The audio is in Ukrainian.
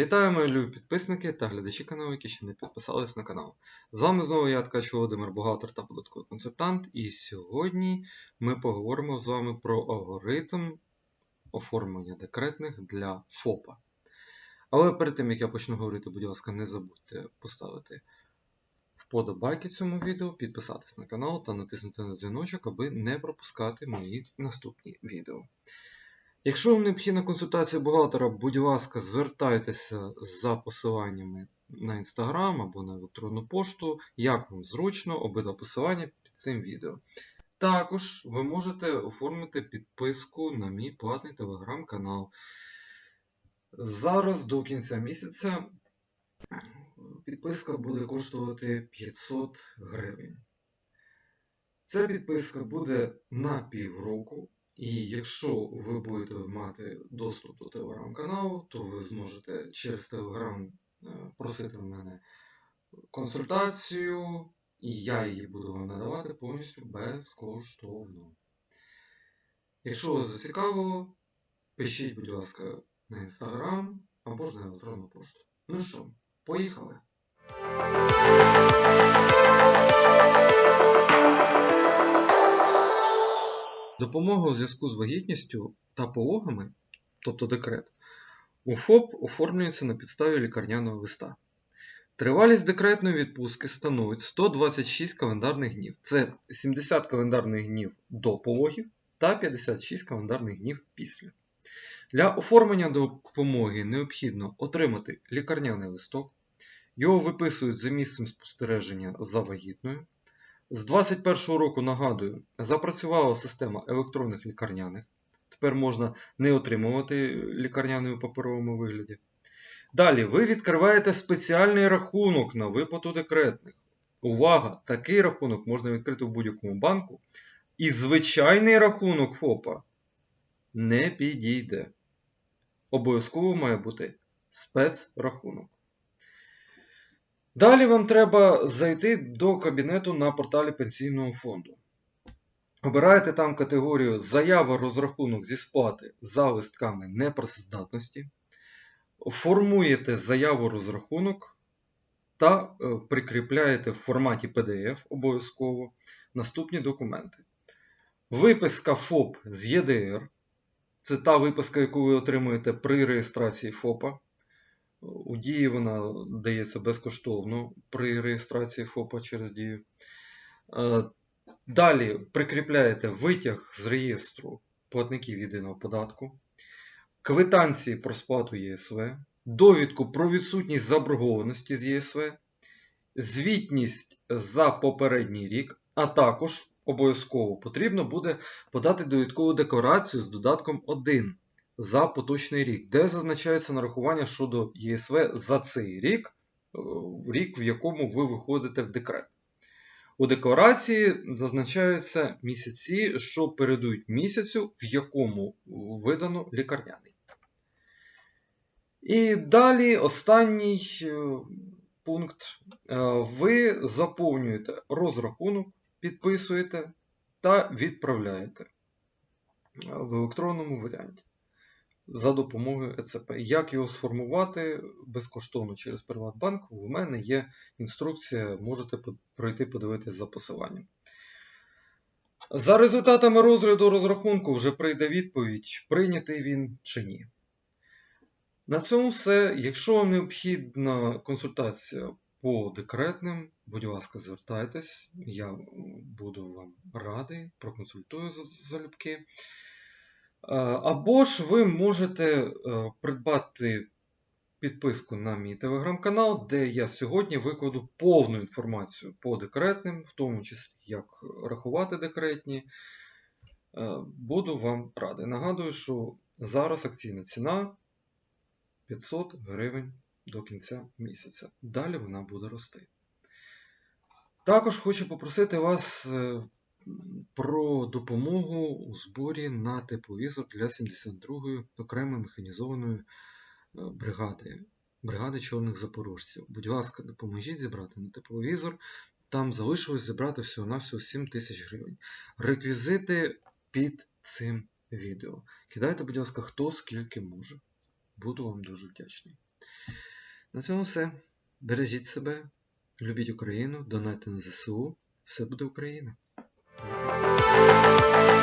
Вітаю, мої любі підписники та глядачі каналу, які ще не підписались на канал. З вами знову я, Ткач Володимир, бухгалтер та податковий консультант, і сьогодні ми поговоримо з вами про алгоритм оформлення декретних для ФОПа. Але перед тим, як я почну говорити, будь ласка, не забудьте поставити вподобайки цьому відео, підписатись на канал та натиснути на дзвіночок, аби не пропускати мої наступні відео. Якщо вам необхідна консультація бухгалтера, будь ласка, звертайтеся за посиланнями на інстаграм або на електронну пошту, як вам зручно, обидва посилання під цим відео. Також ви можете оформити підписку на мій платний телеграм-канал. Зараз до кінця місяця підписка буде коштувати 500 гривень. Ця підписка буде на півроку. І якщо ви будете мати доступ до телеграм-каналу, то ви зможете через телеграм просити в мене консультацію, і я її буду вам надавати повністю безкоштовно. Якщо вас зацікавило, пишіть, будь ласка, на інстаграм або ж на електронну пошту. Ну що, поїхали! Допомога у зв'язку з вагітністю та пологами, тобто декрет, у ФОП оформлюється на підставі лікарняного листа. Тривалість декретної відпустки становить 126 календарних днів. Це 70 календарних днів до пологів та 56 календарних днів після. Для оформлення допомоги необхідно отримати лікарняний листок. Його виписують за місцем спостереження за вагітною. З 2021 року, нагадую, запрацювала система електронних лікарняних. Тепер можна не отримувати лікарняний у паперовому вигляді. Далі, ви відкриваєте спеціальний рахунок на виплату декретних. Увага! Такий рахунок можна відкрити в будь-якому банку. І звичайний рахунок ФОПа не підійде. Обов'язково має бути спецрахунок. Далі вам треба зайти до кабінету на порталі Пенсійного фонду. Обираєте там категорію Заява розрахунок зі сплати за листками непрацездатності. Формуєте заяву розрахунок та прикріпляєте в форматі PDF обов'язково наступні документи. Виписка ФОП з ЄДР. Це та виписка, яку ви отримуєте при реєстрації ФОПа. У дії вона дається безкоштовно при реєстрації ФОПа через дію. Далі прикріпляєте витяг з реєстру платників єдиного податку, квитанції про сплату ЄСВ, довідку про відсутність заборгованості з ЄСВ, звітність за попередній рік, а також обов'язково потрібно буде подати довідкову декларацію з додатком 1 за поточний рік, де зазначається нарахування щодо ЄСВ за цей рік, рік, в якому ви виходите в декрет. У декларації зазначаються місяці, що передують місяцю, в якому видано лікарняний. І далі останній пункт. Ви заповнюєте розрахунок, підписуєте та відправляєте в електронному варіанті за допомогою ЕЦП. Як його сформувати безкоштовно через Приватбанк, в мене є інструкція, можете пройти подивитись за посиланням. За результатами розгляду розрахунку вже прийде відповідь, прийнятий він чи ні. На цьому все. Якщо вам необхідна консультація по декретним, будь ласка, звертайтесь, я буду вам радий, проконсультую залюбки. Або ж ви можете придбати підписку на мій телеграм-канал, де я сьогодні викладу повну інформацію по декретним, в тому числі як рахувати декретні. Буду вам радий. Нагадую, що зараз акційна ціна 500 гривень до кінця місяця. Далі вона буде рости. Також хочу попросити вас про допомогу у зборі на тепловізор для 72-ї окремої механізованої бригади, бригади чорних запорожців. Будь ласка, допоможіть зібрати на тепловізор. Там залишилось зібрати всього-навсього 7 тисяч гривень. Реквізити під цим відео. Кидайте, будь ласка, хто скільки може. Буду вам дуже вдячний. На цьому все. Бережіть себе, любіть Україну, донайте на ЗСУ. Все буде Україна. Thank you.